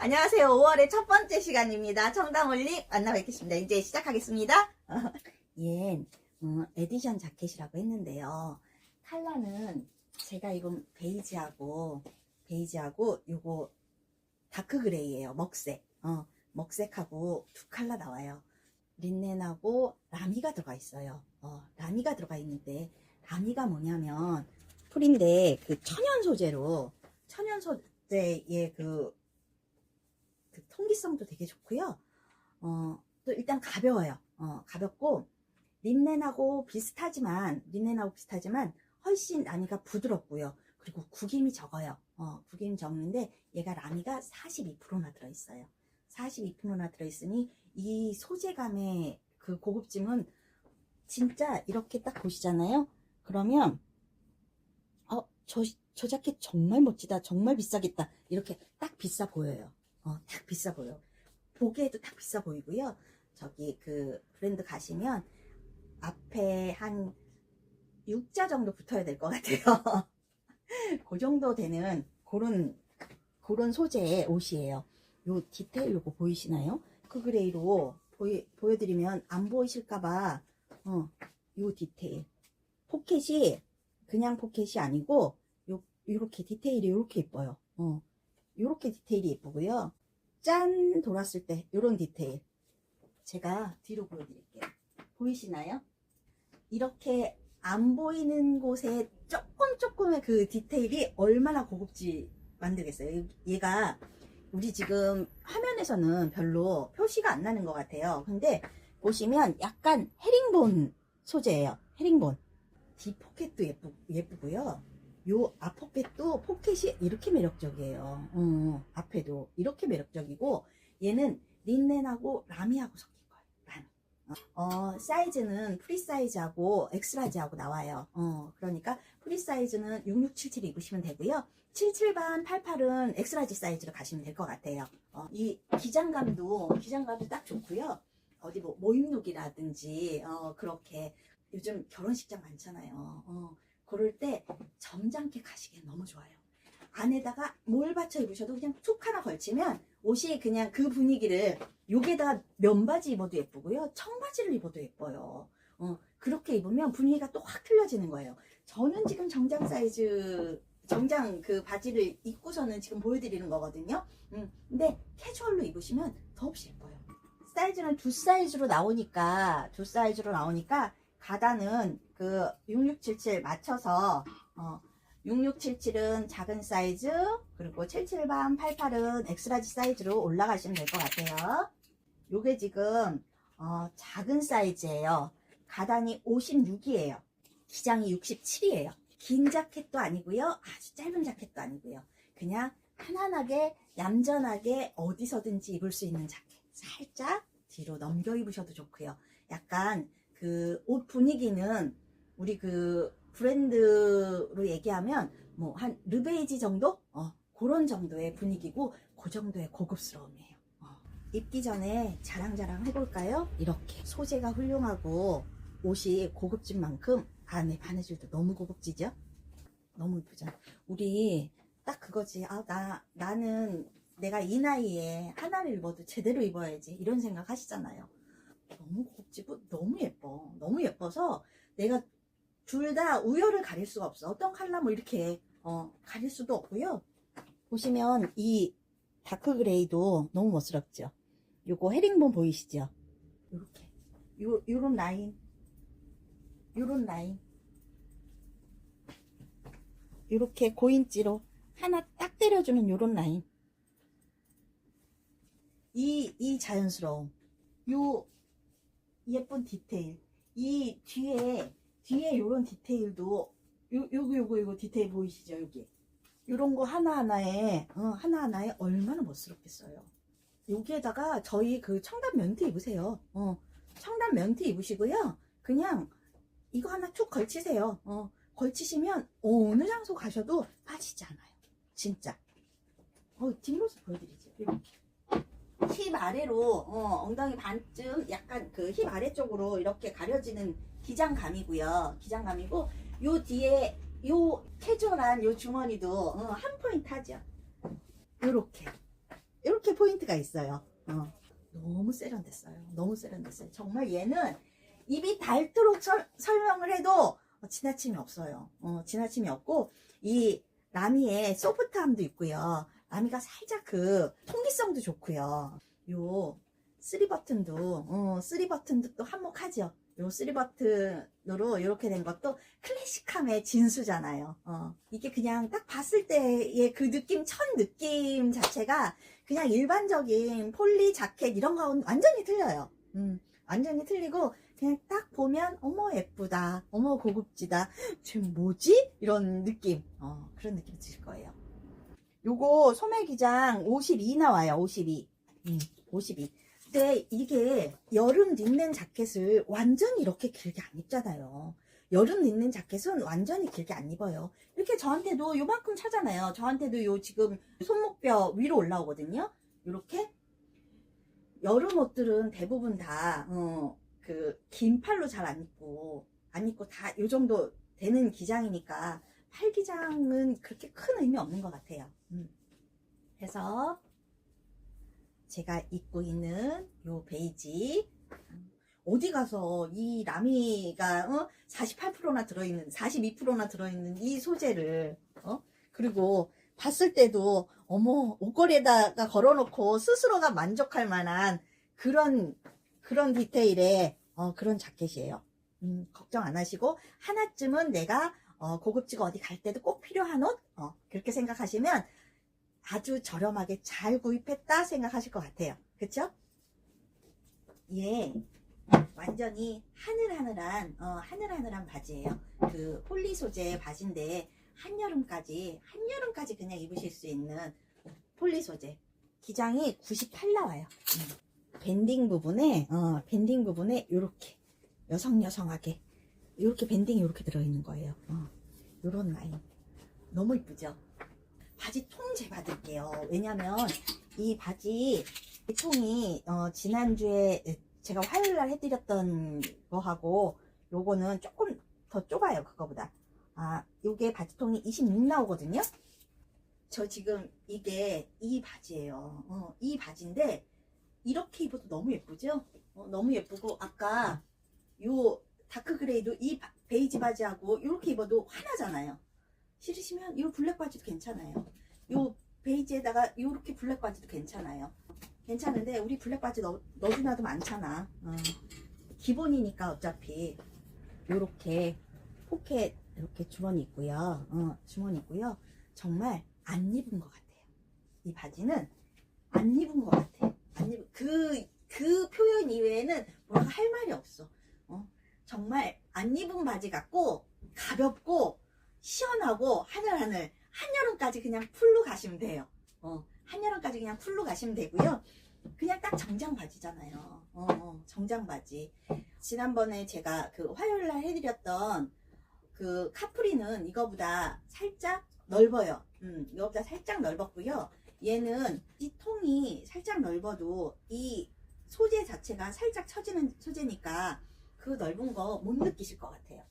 안녕하세요. 5월의 첫 번째 시간입니다. 청담올릭 만나 뵙겠습니다. 이제 시작하겠습니다. 얜 어, 에디션 자켓이라고 했는데요. 컬러는 제가 입은 베이지하고 베이지하고 요거 다크 그레이예요. 먹색. 어, 먹색하고 두 컬러 나와요. 린넨하고 라미가 들어가 있어요. 어, 라미가 들어가 있는데 라미가 뭐냐면 풀인데 그 천연 소재로 천연 소재의 그, 그 통기성도 되게 좋고요. 어, 또 일단 가벼워요. 어, 가볍고 린넨하고 비슷하지만 린넨하고 비슷하지만 훨씬 라미가 부드럽고요. 그리고 구김이 적어요. 어, 구김이 적는데 얘가 라미가 42%나 들어있어요. 42%나 들어있으니 이 소재감의 그 고급짐은 진짜 이렇게 딱 보시잖아요. 그러면 어, 저, 저 자켓 정말 멋지다. 정말 비싸겠다. 이렇게 딱 비싸 보여요. 어, 딱 비싸 보여. 보기에도 딱 비싸 보이고요. 저기 그 브랜드 가시면 앞에 한 6자 정도 붙어야 될 것 같아요. 그 정도 되는 그런 그런 소재의 옷이에요. 요 디테일 요거 보이시나요? 그 그레이로 보이, 보여드리면 안 보이실까봐 어, 요 디테일 포켓이 그냥 포켓이 아니고 요 요렇게 디테일이 요렇게 예뻐요. 어, 요렇게 디테일이 예쁘고요. 짠 돌았을 때 요런 디테일 제가 뒤로 보여드릴게요. 보이시나요? 이렇게 안 보이는 곳에 조금 조금의 그 디테일이 얼마나 고급지 만들겠어요. 얘가 우리 지금 화면에서는 별로 표시가 안 나는 것 같아요. 근데 보시면 약간 헤링본 소재예요. 헤링본. 뒷포켓도 예쁘, 예쁘고요. 요 앞포켓도 포켓이 이렇게 매력적이에요. 어, 앞에도 이렇게 매력적이고 얘는 린넨하고 라미하고 섞인 거예요. 라미. 어, 사이즈는 프리 사이즈하고 엑스라지하고 나와요. 어, 그러니까 프리 사이즈는 6677 입으시면 되고요. 77반 88은 엑스라지 사이즈로 가시면 될 것 같아요. 어, 이 기장감도 기장감도 딱 좋고요. 어디 뭐 모임룩이라든지 어, 그렇게 요즘 결혼식장 많잖아요. 어, 그럴 때 점잖게 가시기엔 너무 좋아요. 안에다가 뭘 받쳐 입으셔도 그냥 툭 하나 걸치면 옷이 그냥 그 분위기를 여기에다가 면바지 입어도 예쁘고요. 청바지를 입어도 예뻐요. 어, 그렇게 입으면 분위기가 또 확 틀려지는 거예요. 저는 지금 정장 사이즈, 정장 그 바지를 입고서는 지금 보여드리는 거거든요. 음, 근데 캐주얼로 입으시면 더없이 예뻐요. 사이즈는 두 사이즈로 나오니까, 두 사이즈로 나오니까, 가다는 그 6677 맞춰서, 어, 6677은 작은 사이즈, 그리고 77반 88은 엑스라지 사이즈로 올라가시면 될 것 같아요. 요게 지금, 어, 작은 사이즈예요. 가단이 56이에요. 기장이 67이에요. 긴 자켓도 아니고요. 아주 짧은 자켓도 아니고요. 그냥 편안하게 얌전하게 어디서든지 입을 수 있는 자켓. 살짝 뒤로 넘겨 입으셔도 좋고요. 약간 그 옷 분위기는 우리 그 브랜드로 얘기하면 뭐 한 르베이지 정도? 어, 그런 정도의 분위기고 그 정도의 고급스러움이에요. 어. 입기 전에 자랑자랑 해볼까요? 이렇게 소재가 훌륭하고 옷이 고급진 만큼 안에 바느질도 너무 고급지죠? 너무 이쁘죠? 우리 딱 그거지. 아, 나, 나는 내가 이 나이에 하나를 입어도 제대로 입어야지. 이런 생각 하시잖아요. 너무 고급지고 너무 예뻐. 너무 예뻐서 내가 둘 다 우열을 가릴 수가 없어. 어떤 컬러 뭐 이렇게, 어, 가릴 수도 없고요. 보시면 이 다크 그레이도 너무 멋스럽죠? 요거 헤링본 보이시죠? 요렇게. 요, 요런 라인. 요런 라인. 요렇게 고인지로 하나 딱 때려주는 요런 라인. 이, 이 자연스러움. 요 예쁜 디테일. 이 뒤에, 뒤에 요런 디테일도, 요, 요거, 요거, 요거 디테일 보이시죠? 여기. 요런 거 하나하나에, 어, 하나하나에 얼마나 멋스럽겠어요. 여기에다가 저희 그 청담 면티 입으세요. 어, 청담 면티 입으시고요. 그냥 이거 하나 툭 걸치세요. 어, 걸치시면 어느 장소 가셔도 빠지지 않아요. 진짜. 어, 뒷모습 보여드리죠. 힙 아래로 어, 엉덩이 반쯤 약간 그 힙 아래쪽으로 이렇게 가려지는 기장감이고요. 기장감이고 요 뒤에 요 캐주얼한 요 주머니도 어, 한 포인트 하죠. 요렇게. 이렇게 포인트가 있어요. 어. 너무 세련됐어요. 너무 세련됐어요. 정말 얘는 입이 닳도록 설, 설명을 해도 어, 지나침이 없어요. 어, 지나침이 없고 이 라미의 소프트함도 있고요. 라미가 살짝 그 통기성도 좋고요. 요 쓰리 버튼도 어, 쓰리 버튼도 또 한몫하죠. 요 쓰리 버튼으로 이렇게 된 것도 클래식함의 진수잖아요. 어, 이게 그냥 딱 봤을 때의 그 느낌, 첫 느낌 자체가 그냥 일반적인 폴리 자켓 이런 거하고는 완전히 틀려요. 음, 완전히 틀리고 그냥 딱 보면 어머 예쁘다, 어머 고급지다, 지금 뭐지? 이런 느낌, 어, 그런 느낌 드실 거예요. 요거 소매 기장 52 나와요, 52. 음, 52. 근데 이게 여름 린넨 자켓을 완전히 이렇게 길게 안 입잖아요. 여름 린넨 자켓은 완전히 길게 안 입어요. 이렇게 저한테도 요만큼 차잖아요. 저한테도 요 지금 손목뼈 위로 올라오거든요. 이렇게 여름 옷들은 대부분 다, 어, 그, 긴 팔로 잘 안 입고, 안 입고 다 요 정도 되는 기장이니까, 팔 기장은 그렇게 큰 의미 없는 것 같아요. 음. 그래서, 제가 입고 있는 요 베이지, 어디 가서 이 라미가, 어? 48%나 들어있는, 42%나 들어있는 이 소재를, 어? 그리고 봤을 때도, 어머, 옷걸이에다가 걸어놓고 스스로가 만족할 만한 그런, 그런 디테일의, 어, 그런 자켓이에요. 음, 걱정 안 하시고, 하나쯤은 내가, 어, 고급지고 어디 갈 때도 꼭 필요한 옷? 어, 그렇게 생각하시면 아주 저렴하게 잘 구입했다 생각하실 것 같아요. 그쵸? 예. 완전히 하늘하늘한, 어, 하늘하늘한 바지예요. 그 폴리 소재 바지인데, 한여름까지, 한여름까지 그냥 입으실 수 있는 폴리 소재. 기장이 98 나와요. 음. 밴딩 부분에, 어, 밴딩 부분에 요렇게, 여성 여성하게, 요렇게 밴딩이 요렇게 들어있는 거예요. 어, 요런 라인. 너무 이쁘죠? 바지 통 재봐드릴게요. 왜냐면, 이 바지 통이, 어, 지난주에 제가 화요일 날 해드렸던 거하고, 요거는 조금 더 좁아요, 그거보다. 아, 요게 바지통이 26 나오거든요? 저 지금 이게 이 바지예요. 어, 이 바지인데, 이렇게 입어도 너무 예쁘죠? 어, 너무 예쁘고, 아까 요 다크 그레이도 이 바- 베이지 바지하고 이렇게 입어도 화나잖아요. 싫으시면 이 블랙 바지도 괜찮아요. 요 베이지에다가 이렇게 블랙 바지도 괜찮아요. 괜찮은데 우리 블랙 바지 너, 너도나도 많잖아. 어, 기본이니까 어차피 요렇게 포켓 이렇게 주머니 있고요. 어, 주머니 있고요. 정말 안 입은 것 같아요. 이 바지는 안 입은 것 같아. 안 입은 그, 그 표현 이외에는 뭐라고 할 말이 없어. 어, 정말 안 입은 바지 같고 가볍고 시원하고 하늘하늘 한여름까지 그냥 풀로 가시면 돼요. 어, 한여름까지 그냥 풀로 가시면 되고요. 그냥 딱 정장 바지잖아요. 어, 어, 정장 바지. 지난번에 제가 그 화요일 날 해드렸던 그 카프리는 이거보다 살짝 넓어요. 음, 이거보다 살짝 넓었고요. 얘는 이 통이 살짝 넓어도 이 소재 자체가 살짝 처지는 소재니까 그 넓은 거 못 느끼실 것 같아요.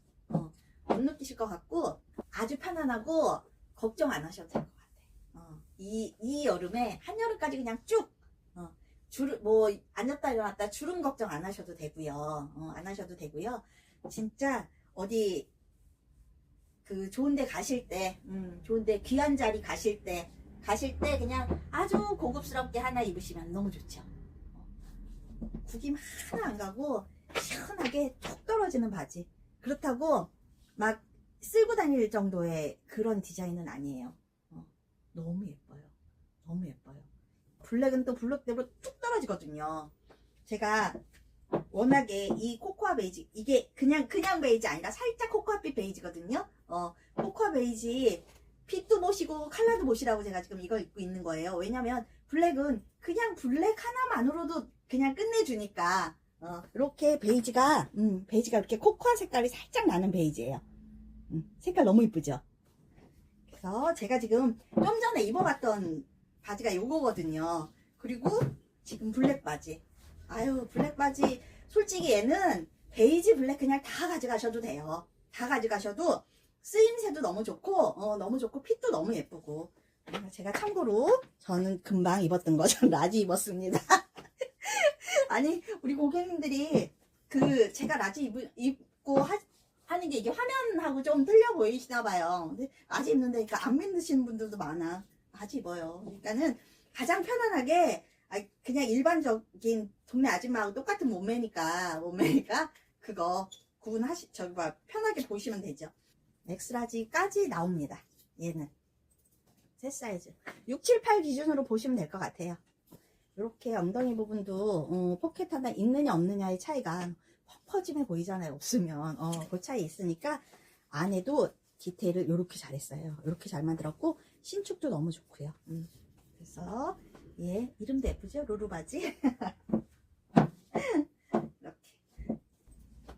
어, 못 느끼실 것 같고 아주 편안하고 걱정 안 하셔도 될 것 같아요. 어, 이, 이 여름에 한여름까지 그냥 쭉 어, 주름 뭐 앉았다 일어났다 주름 걱정 안 하셔도 되고요. 어, 안 하셔도 되고요. 진짜 어디 그 좋은데 가실 때, 음, 좋은데 귀한 자리 가실 때, 가실 때 그냥 아주 고급스럽게 하나 입으시면 너무 좋죠. 어, 구김 하나 안 가고 시원하게 툭 떨어지는 바지. 그렇다고 막 쓸고 다닐 정도의 그런 디자인은 아니에요. 어, 너무 예뻐요. 너무 예뻐요. 블랙은 또 블랙대로 툭 떨어지거든요. 제가 워낙에 이 코코아 베이지 이게 그냥 그냥 베이지 아니라 살짝 코코아빛 베이지거든요. 어 코코아 베이지 빛도 보시고 컬러도 보시라고 제가 지금 이걸 입고 있는 거예요. 왜냐면 블랙은 그냥 블랙 하나만으로도 그냥 끝내주니까 어 이렇게 베이지가 음 베이지가 이렇게 코코아 색깔이 살짝 나는 베이지예요. 음, 색깔 너무 이쁘죠. 그래서 제가 지금 좀 전에 입어봤던 바지가 요거거든요. 그리고 지금 블랙 바지. 아유, 블랙 바지. 솔직히 얘는 베이지 블랙 그냥 다 가져가셔도 돼요. 다 가져가셔도 쓰임새도 너무 좋고, 어, 너무 좋고, 핏도 너무 예쁘고. 제가 참고로 저는 금방 입었던 거, 전 라지 입었습니다. 아니, 우리 고객님들이 그 제가 라지 입, 입고 하, 하는 게 이게 화면하고 좀 틀려 보이시나 봐요. 근데 라지 입는데 그러니까 안 믿으시는 분들도 많아. 라지 입어요. 그러니까는 가장 편안하게 아, 그냥 일반적인 동네 아줌마하고 똑같은 몸매니까 몸매니까 그거 구분하시 저기 봐 편하게 보시면 되죠. 엑스라지까지 나옵니다. 얘는 새 사이즈 6, 7, 8 기준으로 보시면 될 것 같아요. 이렇게 엉덩이 부분도 어, 포켓 하나 있느냐 없느냐의 차이가 펑퍼짐해 보이잖아요. 없으면 어, 그 차이 있으니까 안에도 디테일을 이렇게 잘했어요. 이렇게 잘 만들었고 신축도 너무 좋고요. 음. 그래서 얘 이름도 예쁘죠? 루루 바지. 이렇게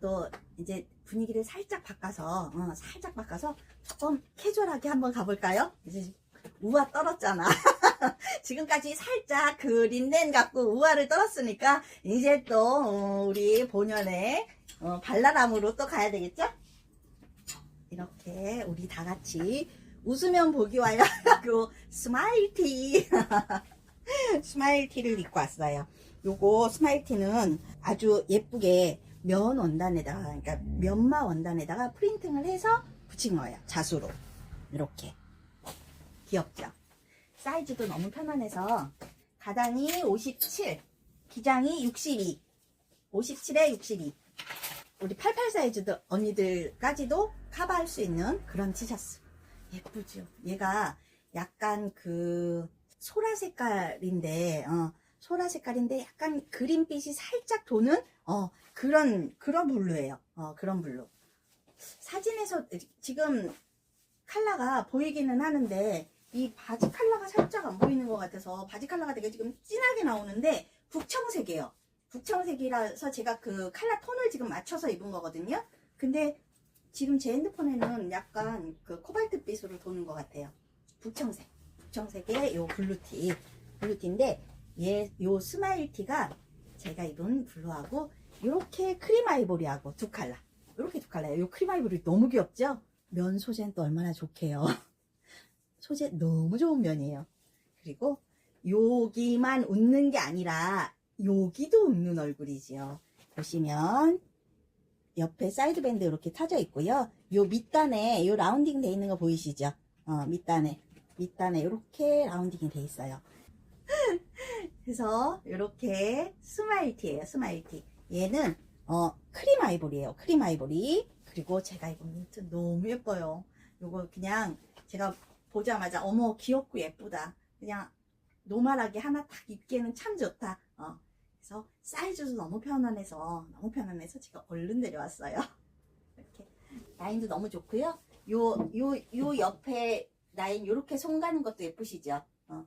또 이제 분위기를 살짝 바꿔서 어, 살짝 바꿔서 조금 캐주얼하게 한번 가볼까요? 이제 우아 떨었잖아. 지금까지 살짝 그 린넨 갖고 우아를 떨었으니까 이제 또 어, 우리 본연의 어, 발랄함으로 또 가야 되겠죠? 이렇게 우리 다 같이 웃으면 보기 와요 하고 스마일 티 스마일 티를 입고 왔어요. 요거 스마일 티는 아주 예쁘게 면 원단에다가 그러니까 면마 원단에다가 프린팅을 해서 붙인 거예요. 자수로 이렇게 귀엽죠? 사이즈도 너무 편안해서 가당이 57, 기장이 62, 57에 62. 우리 88 사이즈도 언니들까지도 커버할 수 있는 그런 티셔츠. 예쁘죠? 얘가 약간 그 소라 색깔인데, 어, 소라 색깔인데 약간 그린빛이 살짝 도는 어, 그런 그런 블루예요. 어, 그런 블루. 사진에서 지금 컬러가 보이기는 하는데 이 바지 컬러가 살짝 안 보이는 것 같아서 바지 컬러가 되게 지금 진하게 나오는데 북청색이에요. 북청색이라서 제가 그 컬러 톤을 지금 맞춰서 입은 거거든요. 근데 지금 제 핸드폰에는 약간 그 코발트빛으로 도는 것 같아요. 북청색. 북청색의 요 블루티. 블루티인데 얘 요 스마일티가 제가 입은 블루하고 요렇게 크림 아이보리하고 두 컬러. 요렇게 두 컬러예요. 요 크림 아이보리 너무 귀엽죠? 면 소재는 또 얼마나 좋게요. 소재 너무 좋은 면이에요. 그리고 여기만 웃는 게 아니라 여기도 웃는 얼굴이지요. 보시면 옆에 사이드 밴드 이렇게 타져 있고요. 요 밑단에 요 라운딩 돼 있는 거 보이시죠? 어, 밑단에 밑단에 이렇게 라운딩이 돼 있어요. 그래서 이렇게 스마일티예요. 스마일티. 얘는 어, 크림 아이보리예요. 크림 아이보리. 그리고 제가 입은 민트 너무 예뻐요. 요거 그냥 제가 보자마자 어머 귀엽고 예쁘다. 그냥 노멀하게 하나 딱 입기에는 참 좋다. 어. 그래서 사이즈도 너무 편안해서 너무 편안해서 제가 얼른 내려왔어요. 이렇게 라인도 너무 좋고요. 요 요 요 옆에 라인 요렇게 손 가는 것도 예쁘시죠? 어.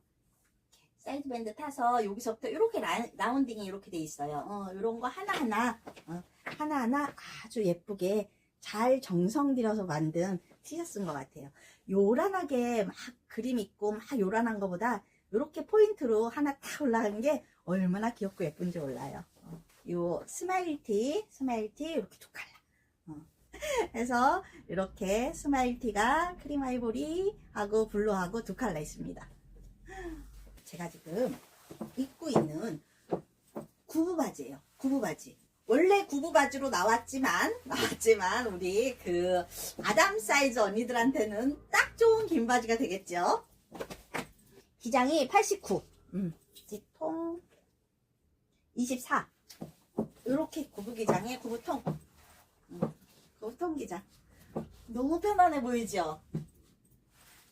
사이드 밴드 타서 여기서부터 이렇게 라운딩이 이렇게 돼 있어요. 어, 이런 거 하나하나 어, 하나하나 아주 예쁘게 잘 정성 들여서 만든 티셔츠인 것 같아요. 요란하게 막 그림 있고 막 요란한 것보다 이렇게 포인트로 하나 딱 올라간 게 얼마나 귀엽고 예쁜지 몰라요. 어, 요 스마일티, 스마일티 이렇게 두 컬러. 어. 그래서 이렇게 스마일티가 크림 아이보리하고 블루하고 두 컬러 있습니다. 제가 지금 입고 있는 구부 바지예요. 구부 바지. 원래 구부 바지로 나왔지만 나왔지만 우리 그 아담 사이즈 언니들한테는 딱 좋은 긴 바지가 되겠죠. 기장이 89. 음. 통 24. 이렇게 구부 기장에 구부통. 음. 구부통 기장. 너무 편안해 보이죠?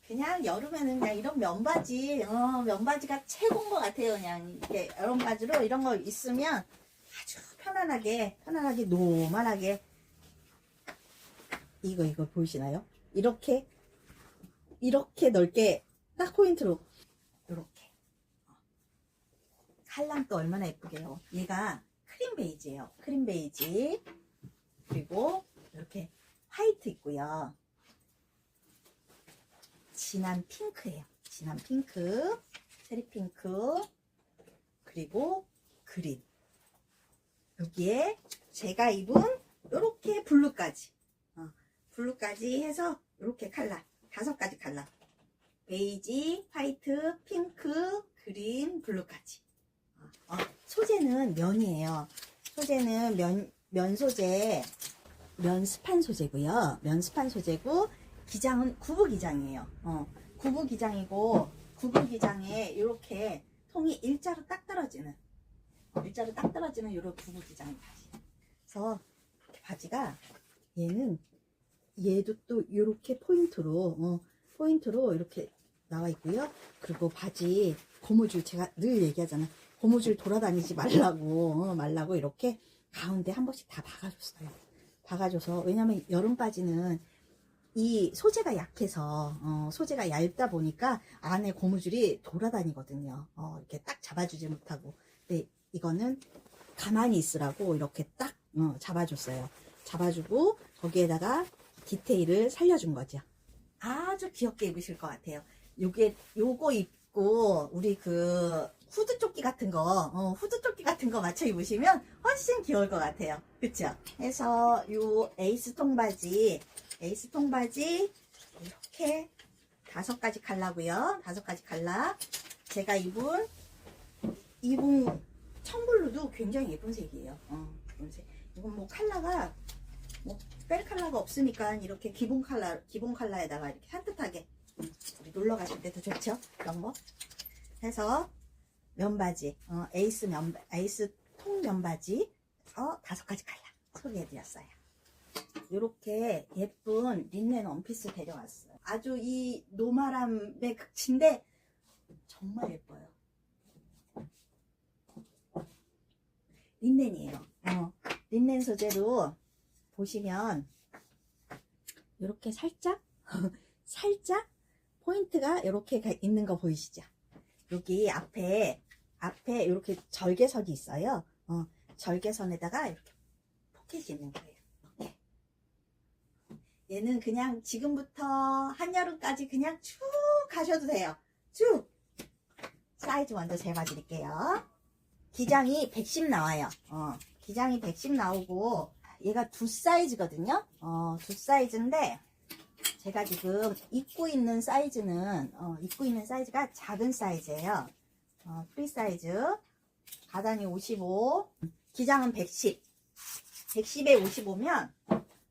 그냥 여름에는 그냥 이런 면바지, 어, 면바지가 최고인 것 같아요. 그냥 이렇게 이런 바지로 이런 거 있으면 아주 편안하게, 편안하게, 노멀하게. 이거, 이거 보이시나요? 이렇게, 이렇게 넓게 딱 포인트로. 이렇게. 칼랑 또 얼마나 예쁘게요. 얘가 크림 베이지예요. 크림 베이지. 그리고 이렇게 화이트 있고요. 진한 핑크예요. 진한 핑크, 체리 핑크, 그리고 그린. 여기에 제가 입은 이렇게 블루까지, 어, 블루까지 해서 이렇게 칼라 다섯 가지 칼라. 베이지, 화이트, 핑크, 그린, 블루까지. 어, 소재는 면이에요. 소재는 면, 면 소재, 면 스판 소재고요. 면 스판 소재고, 기장은 구부 기장이에요. 어, 구부 기장이고, 구부 기장에 이렇게 통이 일자로 딱 떨어지는, 어, 일자로 딱 떨어지는 이런 구부 기장 바지. 그래서 바지가 얘는 얘도 또 이렇게 포인트로 어, 포인트로 이렇게 나와 있고요. 그리고 바지 고무줄 제가 늘 얘기하잖아. 고무줄 돌아다니지 말라고 어, 말라고 이렇게 가운데 한 번씩 다 박아줬어요. 박아줘서 왜냐면 여름 바지는 이 소재가 약해서 어, 소재가 얇다 보니까 안에 고무줄이 돌아다니거든요. 어, 이렇게 딱 잡아주지 못하고. 근데 이거는 가만히 있으라고 이렇게 딱 어, 잡아줬어요. 잡아주고 거기에다가 디테일을 살려준 거죠. 아주 귀엽게 입으실 것 같아요. 요게 요거 입고 우리 그 후드 조끼 같은 거, 어, 후드 조끼 같은 거 맞춰 입으시면 훨씬 귀여울 것 같아요. 그쵸? 해서 요 에이스 통바지, 에이스 통바지 이렇게 다섯 가지 컬러고요. 다섯 가지 컬러. 제가 입은 입은 청블루도 굉장히 예쁜 색이에요. 어, 색. 이건 뭐 컬러가 뭐뺄 컬러가 없으니까 이렇게 기본 컬러 기본 컬러에다가 이렇게 산뜻하게 음, 우리 놀러 가실 때도 좋죠. 이런 거 해서 면바지 어, 에이스 면 에이스 통 면바지 어, 다섯 가지 컬러 소개해드렸어요. 이렇게 예쁜 린넨 원피스 데려왔어요. 아주 이 노말함의 극치인데 정말 예뻐요. 린넨이에요. 어, 린넨 소재로 보시면 이렇게 살짝 살짝 포인트가 이렇게 가- 있는 거 보이시죠? 여기 앞에 앞에 이렇게 절개선이 있어요. 어, 절개선에다가 이렇게 포켓이 있는 거예요. 이렇게. 얘는 그냥 지금부터 한여름까지 그냥 쭉 가셔도 돼요. 쭉. 사이즈 먼저 재봐드릴게요. 기장이 110 나와요. 어, 기장이 110 나오고 얘가 두 사이즈거든요. 어, 두 사이즈인데 제가 지금 입고 있는 사이즈는 어, 입고 있는 사이즈가 작은 사이즈예요. 어, 프리 사이즈. 가단이 55, 기장은 110. 110에 55면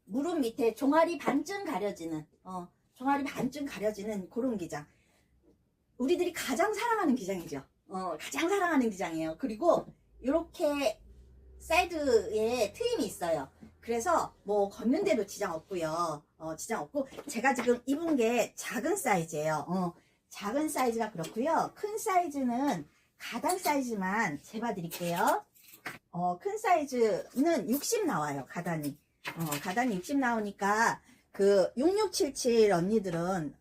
무릎 밑에 종아리 반쯤 가려지는 어, 종아리 반쯤 가려지는 그런 기장. 우리들이 가장 사랑하는 기장이죠. 어, 가장 사랑하는 기장이에요. 그리고 이렇게 사이드에 트임이 있어요. 그래서 뭐 걷는 데도 지장 없고요. 어, 지장 없고 제가 지금 입은 게 작은 사이즈예요. 어, 작은 사이즈가 그렇고요. 큰 사이즈는 가당 사이즈만 재봐드릴게요. 어, 큰 사이즈는 60 나와요. 가단이. 어, 가단이 60 나오니까 그 6677 언니들은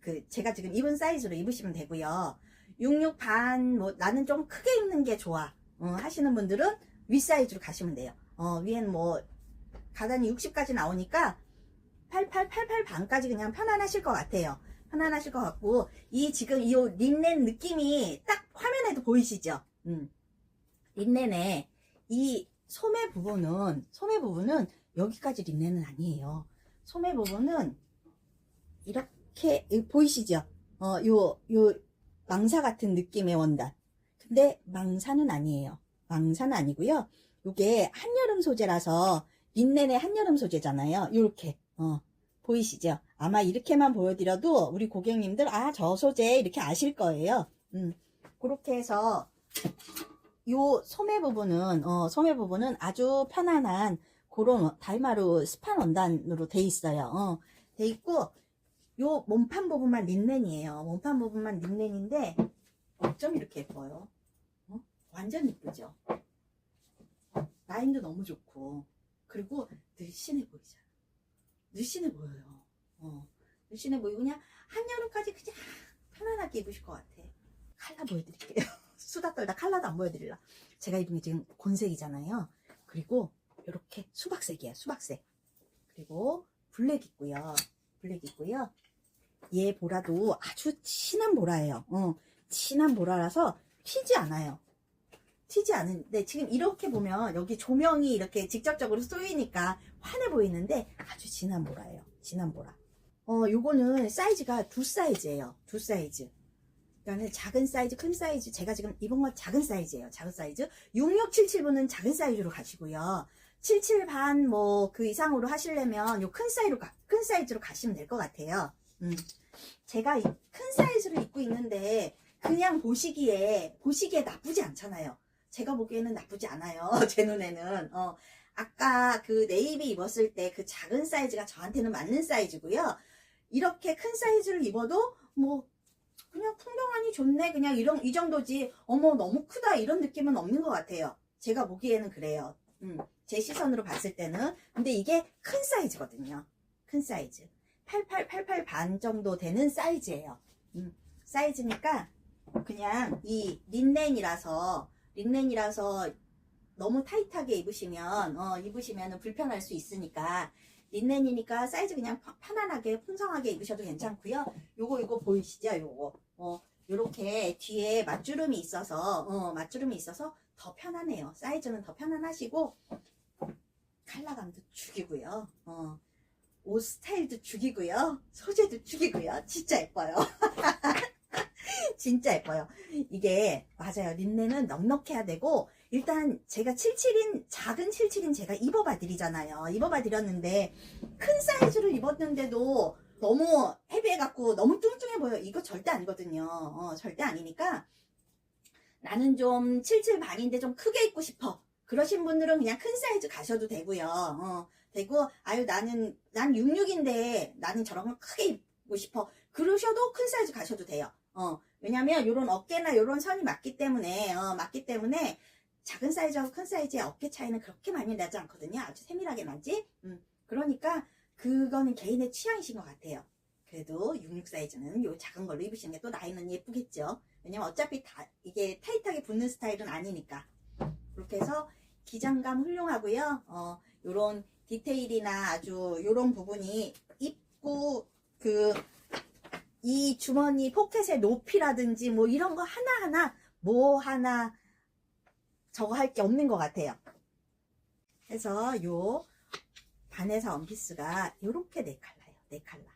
그 제가 지금 입은 사이즈로 입으시면 되고요. 66 반, 뭐, 나는 좀 크게 입는 게 좋아. 어, 하시는 분들은 위 사이즈로 가시면 돼요. 어, 위엔 뭐, 가단이 60까지 나오니까 88, 88 반까지 그냥 편안하실 것 같아요. 편안하실 것 같고, 이 지금 이 린넨 느낌이 딱 화면에도 보이시죠? 음. 린넨의 이 소매 부분은, 소매 부분은 여기까지 린넨은 아니에요. 소매 부분은 이렇게, 이 보이시죠? 어, 요, 요, 망사 같은 느낌의 원단. 근데 망사는 아니에요. 망사는 아니고요. 요게 한여름 소재라서 린넨의 한여름 소재잖아요. 요렇게 어, 보이시죠? 아마 이렇게만 보여드려도 우리 고객님들 아 저 소재 이렇게 아실 거예요. 음, 그렇게 해서 요 소매 부분은 어, 소매 부분은 아주 편안한 그런 달마루 스판 원단으로 돼 있어요. 어, 돼 있고 요 몸판 부분만 린넨이에요. 몸판 부분만 린넨인데 어쩜 이렇게 예뻐요? 어? 완전 이쁘죠? 라인도 너무 좋고 그리고 늘씬해 보이잖아. 늘씬해 보여요. 어, 늘씬해 보이고 그냥 한여름까지 그냥 편안하게 입으실 것 같아. 칼라 보여드릴게요. 수다 떨다 칼라도 안 보여드릴라. 제가 입은 게 지금 곤색이잖아요. 그리고 이렇게 수박색이에요. 수박색. 그리고 블랙 있고요. 블랙 있고요. 얘 보라도 아주 진한 보라예요. 어, 진한 보라라서 튀지 않아요. 튀지 않은데 지금 이렇게 보면 여기 조명이 이렇게 직접적으로 쏘이니까 환해 보이는데 아주 진한 보라예요. 진한 보라. 어, 요거는 사이즈가 두 사이즈예요. 두 사이즈. 그러니까 작은 사이즈, 큰 사이즈. 제가 지금 입은 건 작은 사이즈예요. 작은 사이즈. 6677분은 작은 사이즈로 가시고요. 77 반 뭐 그 이상으로 하시려면 요 큰 사이즈로 가- 큰 사이즈로 가시면 될 것 같아요. 음. 제가 이큰 사이즈를 입고 있는데 그냥 보시기에 보시기에 나쁘지 않잖아요. 제가 보기에는 나쁘지 않아요. 제 눈에는. 어. 아까 그 네이비 입었을 때 그 작은 사이즈가 저한테는 맞는 사이즈고요. 이렇게 큰 사이즈를 입어도 뭐 그냥 풍경하니 좋네. 그냥 이런 이 정도지. 어머 너무 크다 이런 느낌은 없는 것 같아요. 제가 보기에는 그래요. 음, 제 시선으로 봤을 때는. 근데 이게 큰 사이즈거든요. 큰 사이즈. 88, 88 반 정도 되는 사이즈예요. 음, 사이즈니까 그냥 이 린넨이라서 린넨이라서 너무 타이트하게 입으시면 어, 입으시면 불편할 수 있으니까 린넨이니까 사이즈 그냥 파- 편안하게 풍성하게 입으셔도 괜찮고요. 요거 요거 보이시죠? 요거 어 요렇게 뒤에 맞주름이 있어서 어 맞주름이 있어서 더 편하네요. 사이즈는 더 편안하시고 컬러감도 죽이고요. 어. 옷 스타일도 죽이고요. 소재도 죽이고요. 진짜 예뻐요. 진짜 예뻐요. 이게 맞아요. 린넨은 넉넉해야 되고 일단 제가 77인 작은 77인 제가 입어봐 드리잖아요. 입어봐 드렸는데 큰 사이즈를 입었는데도 너무 헤비해 갖고 너무 뚱뚱해 보여. 이거 절대 아니거든요. 어, 절대 아니니까 나는 좀 77 반인데 좀 크게 입고 싶어. 그러신 분들은 그냥 큰 사이즈 가셔도 되고요. 어, 되고 아유 나는 난 66인데 나는 저런 걸 크게 입고 싶어. 그러셔도 큰 사이즈 가셔도 돼요. 어, 왜냐면 요런 어깨나 요런 선이 맞기 때문에 어, 맞기 때문에 작은 사이즈하고 큰 사이즈의 어깨 차이는 그렇게 많이 나지 않거든요. 아주 세밀하게 나지. 음, 그러니까 그거는 개인의 취향이신 것 같아요. 그래도 66 사이즈는 요 작은 걸로 입으시는 게 또 나이는 예쁘겠죠. 왜냐면 어차피 다 이게 타이트하게 붙는 스타일은 아니니까. 그렇게 해서 기장감 훌륭하고요. 어, 요런 디테일이나 아주 요런 부분이 입고 그이 주머니 포켓의 높이라든지 뭐 이런 거 하나하나 뭐 하나 저거 할 게 없는 것 같아요. 그래서 요 반에서 원피스가 요렇게 네 컬러예요. 네 컬러.